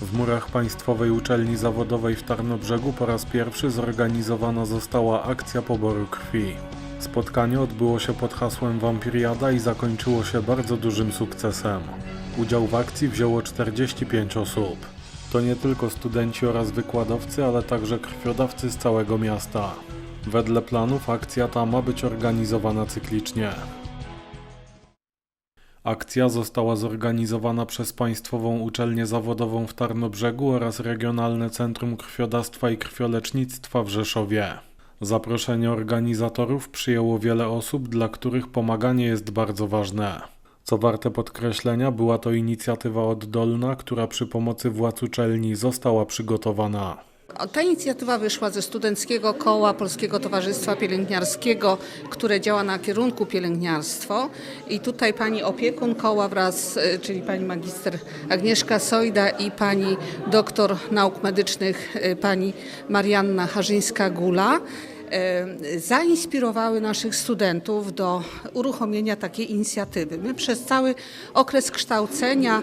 W murach Państwowej Uczelni Zawodowej w Tarnobrzegu po raz pierwszy zorganizowana została akcja poboru krwi. Spotkanie odbyło się pod hasłem Wampiriada i zakończyło się bardzo dużym sukcesem. Udział w akcji wzięło 45 osób. To nie tylko studenci oraz wykładowcy, ale także krwiodawcy z całego miasta. Wedle planów akcja ta ma być organizowana cyklicznie. Akcja została zorganizowana przez Państwową Uczelnię Zawodową w Tarnobrzegu oraz Regionalne Centrum Krwiodawstwa i Krwiolecznictwa w Rzeszowie. Zaproszenie organizatorów przyjęło wiele osób, dla których pomaganie jest bardzo ważne. Co warte podkreślenia, była to inicjatywa oddolna, która przy pomocy władz uczelni została przygotowana. Ta inicjatywa wyszła ze Studenckiego Koła Polskiego Towarzystwa Pielęgniarskiego, które działa na kierunku pielęgniarstwo. I tutaj pani opiekun koła wraz, e, czyli pani magister Agnieszka Sojda i pani doktor nauk medycznych e, pani Marianna Harzyńska-Gula e, zainspirowały naszych studentów do uruchomienia takiej inicjatywy. My przez cały okres kształcenia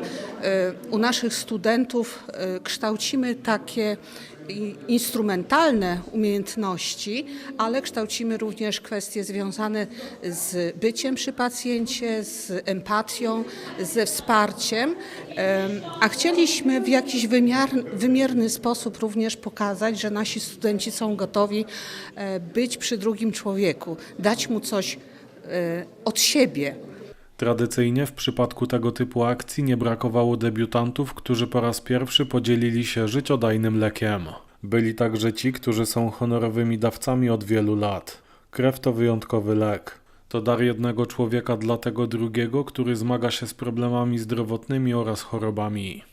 u naszych studentów kształcimy takie instrumentalne umiejętności, ale kształcimy również kwestie związane z byciem przy pacjencie, z empatią, ze wsparciem, em, a chcieliśmy w jakiś wymiar, wymierny sposób również pokazać, że nasi studenci są gotowi e, być przy drugim człowieku, dać mu coś e, od siebie. Tradycyjnie w przypadku tego typu akcji nie brakowało debiutantów, którzy po raz pierwszy podzielili się życiodajnym lekiem. Byli także ci, którzy są honorowymi dawcami od wielu lat. Krew to wyjątkowy lek. To dar jednego człowieka dla tego drugiego, który zmaga się z problemami zdrowotnymi oraz chorobami.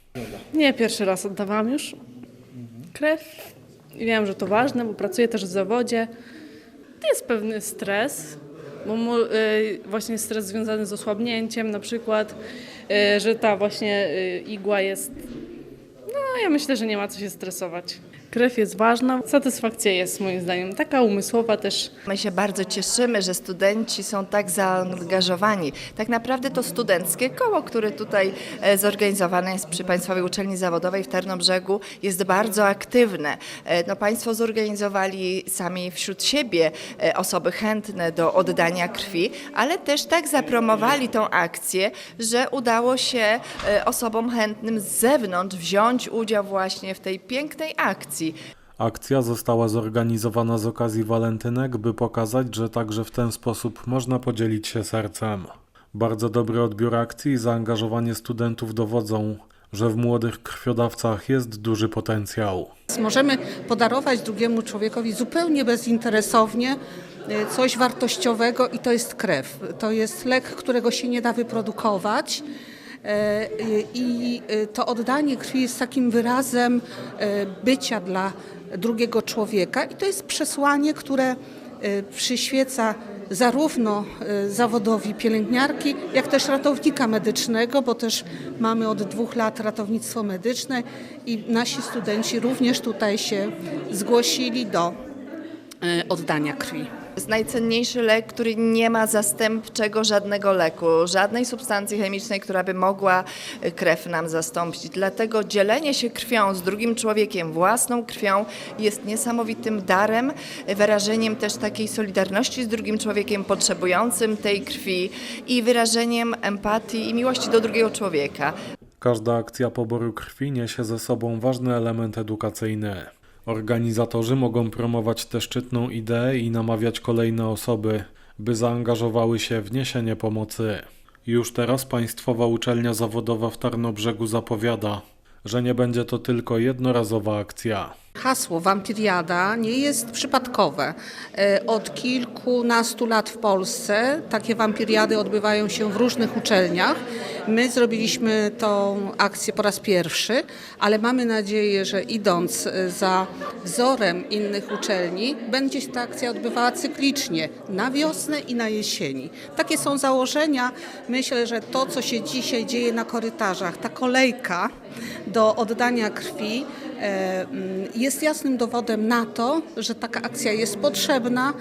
Nie, pierwszy raz oddawałam już krew wiem, że to ważne, bo pracuję też w zawodzie. Jest pewny stres, bo mu, y, właśnie stres związany z osłabnięciem na przykład, y, że ta właśnie y, igła jest... No, ja myślę, że nie ma co się stresować. Krew jest ważna, satysfakcja jest moim zdaniem, taka umysłowa też. My się bardzo cieszymy, że studenci są tak zaangażowani. Tak naprawdę to studenckie koło, które tutaj e, zorganizowane jest przy Państwowej Uczelni Zawodowej w Tarnobrzegu, jest bardzo aktywne. E, No, państwo zorganizowali sami wśród siebie e, osoby chętne do oddania krwi, ale też tak zapromowali tą akcję, że udało się osobom chętnym z zewnątrz wziąć udział właśnie w tej pięknej akcji. Akcja została zorganizowana z okazji walentynek, by pokazać, że także w ten sposób można podzielić się sercem. Bardzo dobry odbiór akcji i zaangażowanie studentów dowodzą, że w młodych krwiodawcach jest duży potencjał. Możemy podarować drugiemu człowiekowi zupełnie bezinteresownie e, coś wartościowego i to jest krew. To jest lek, którego się nie da wyprodukować. E, I e, to oddanie krwi jest takim wyrazem e, bycia dla drugiego człowieka i to jest przesłanie, które przyświeca zarówno zawodowi pielęgniarki, jak też ratownika medycznego, bo też mamy od dwóch lat ratownictwo medyczne i nasi studenci również tutaj się zgłosili do oddania krwi. Jest najcenniejszy lek, który nie ma zastępczego żadnego leku, żadnej substancji chemicznej, która by mogła y, krew nam zastąpić. Dlatego dzielenie się krwią z drugim człowiekiem, własną krwią jest niesamowitym darem, y, wyrażeniem też takiej solidarności z drugim człowiekiem potrzebującym tej krwi i wyrażeniem empatii i miłości do drugiego człowieka. Każda akcja poboru krwi niesie ze sobą ważny element edukacyjny. Organizatorzy mogą promować tę szczytną ideę i namawiać kolejne osoby, by zaangażowały się w niesienie pomocy. Już teraz Państwowa Uczelnia Zawodowa w Tarnobrzegu zapowiada, że nie będzie to tylko jednorazowa akcja. Hasło wampiriada nie jest przypadkowe. E, Od kilkunastu lat w Polsce takie wampiriady odbywają się w różnych uczelniach. My zrobiliśmy tą akcję po raz pierwszy, ale mamy nadzieję, że idąc e, za wzorem innych uczelni, będzie się ta akcja odbywała cyklicznie, na wiosnę i na jesieni. Takie są założenia. Myślę, że to, co się dzisiaj dzieje na korytarzach, ta kolejka do oddania krwi, jest jasnym dowodem na to, że taka akcja jest potrzebna